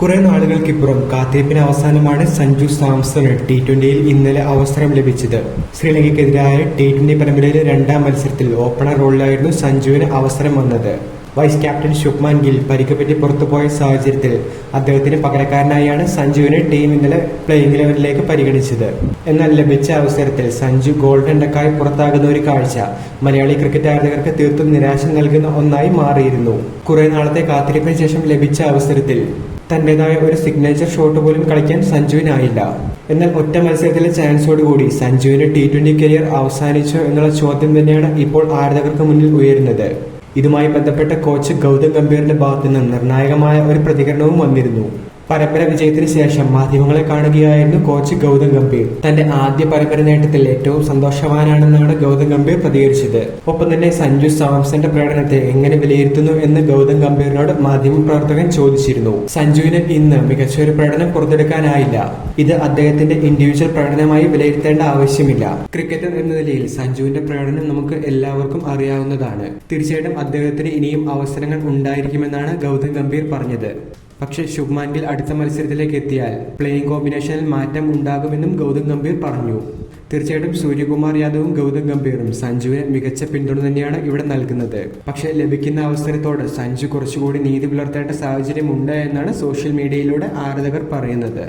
കുറെ നാളുകൾക്കിപ്പുറം കാത്തിരിപ്പിന് അവസാനമാണ് സഞ്ജു സാംസണ് ടി ട്വന്റിയിൽ ഇന്നലെ അവസരം ലഭിച്ചത്. ശ്രീലങ്കയ്ക്കെതിരായ ടി ട്വന്റി പരമ്പരയിലെ രണ്ടാം മത്സരത്തിൽ ഓപ്പണർ റോളിലായിരുന്നു സഞ്ജുവിന് അവസരം വന്നത്. വൈസ് ക്യാപ്റ്റൻ ശുഭ്മാൻ ഗിൽ പരിക്കുപറ്റി പുറത്തുപോയ സാഹചര്യത്തിൽ അദ്ദേഹത്തിന് പകരക്കാരനായാണ് സഞ്ജുവിനെ ടീം ഇന്നലെ പ്ലേയിങ് ലെവലിലേക്ക് പരിഗണിച്ചത്. എന്നാൽ ലഭിച്ച അവസരത്തിൽ സഞ്ജു ഗോൾഡൻ ഡക്കായി പുറത്താകുന്ന ഒരു കാഴ്ച മലയാളി ക്രിക്കറ്റ് ആരാധകർക്ക് തീർത്തും നിരാശ നൽകുന്ന ഒന്നായി മാറിയിരുന്നു. കുറെ നാളത്തെ കാത്തിരിപ്പിന് ശേഷം ലഭിച്ച അവസരത്തിൽ തന്റേതായ ഒരു സിഗ്നേച്ചർ ഷോട്ട് പോലും കളിക്കാൻ സഞ്ജുവിനായില്ല. എന്നാൽ ഒറ്റ മത്സരത്തിലെ ചാൻസോടുകൂടി സഞ്ജുവിന്റെ ടി ട്വന്റി കരിയർ അവസാനിച്ചോ എന്നുള്ള ചോദ്യം തന്നെയാണ് ഇപ്പോൾ ആരാധകർക്ക് മുന്നിൽ ഉയരുന്നത്. ഇതുമായി ബന്ധപ്പെട്ട കോച്ച് ഗൗതം ഗംഭീറിന്റെ ഭാഗത്തു നിന്ന് നിർണായകമായ ഒരു പ്രതികരണവും വന്നിരുന്നു. പരമ്പര വിജയത്തിന് ശേഷം മാധ്യമങ്ങളെ കാണുകയായിരുന്നു കോച്ച് ഗൗതം ഗംഭീർ. തന്റെ ആദ്യ പരമ്പര നേട്ടത്തിൽ ഏറ്റവും സന്തോഷവാനാണെന്നാണ് ഗൗതം ഗംഭീർ പ്രതികരിച്ചത്. ഒപ്പം തന്നെ സഞ്ജു സാംസന്റെ പ്രകടനത്തെ എങ്ങനെ വിലയിരുത്തുന്നു എന്ന് ഗൗതം ഗംഭീറിനോട് മാധ്യമ പ്രവർത്തകൻ ചോദിച്ചിരുന്നു. സഞ്ജുവിന് ഇന്ന് മികച്ച ഒരു പ്രകടനം പുറത്തെടുക്കാനായില്ല. ഇത് അദ്ദേഹത്തിന്റെ ഇൻഡിവിജ്വൽ പ്രകടനമായി വിലയിരുത്തേണ്ട ആവശ്യമില്ല. ക്രിക്കറ്റർ എന്ന നിലയിൽ സഞ്ജുവിന്റെ പ്രകടനം നമുക്ക് എല്ലാവർക്കും അറിയാവുന്നതാണ്. തീർച്ചയായിട്ടും അദ്ദേഹത്തിന് ഇനിയും അവസരങ്ങൾ ഉണ്ടായിരിക്കുമെന്നാണ് ഗൗതം ഗംഭീർ പറഞ്ഞത്. പക്ഷേ ശുഭ്മാൻ ഗിൽ അടുത്ത മത്സരത്തിലേക്ക് എത്തിയാൽ പ്ലേയിങ് കോമ്പിനേഷനിൽ മാറ്റം ഉണ്ടാകുമെന്നും ഗൗതം ഗംഭീർ പറഞ്ഞു. തീർച്ചയായിട്ടും സൂര്യകുമാർ യാദവും ഗൗതം ഗംഭീറും സഞ്ജുവിന് മികച്ച പിന്തുണ തന്നെയാണ് ഇവിടെ നൽകുന്നത്. പക്ഷേ ലഭിക്കുന്ന അവസരത്തോട് സഞ്ജു കുറച്ചുകൂടി നീതി പുലർത്തേണ്ട സാഹചര്യമുണ്ട് എന്നാണ് സോഷ്യൽ മീഡിയയിലൂടെ ആരാധകർ പറയുന്നത്.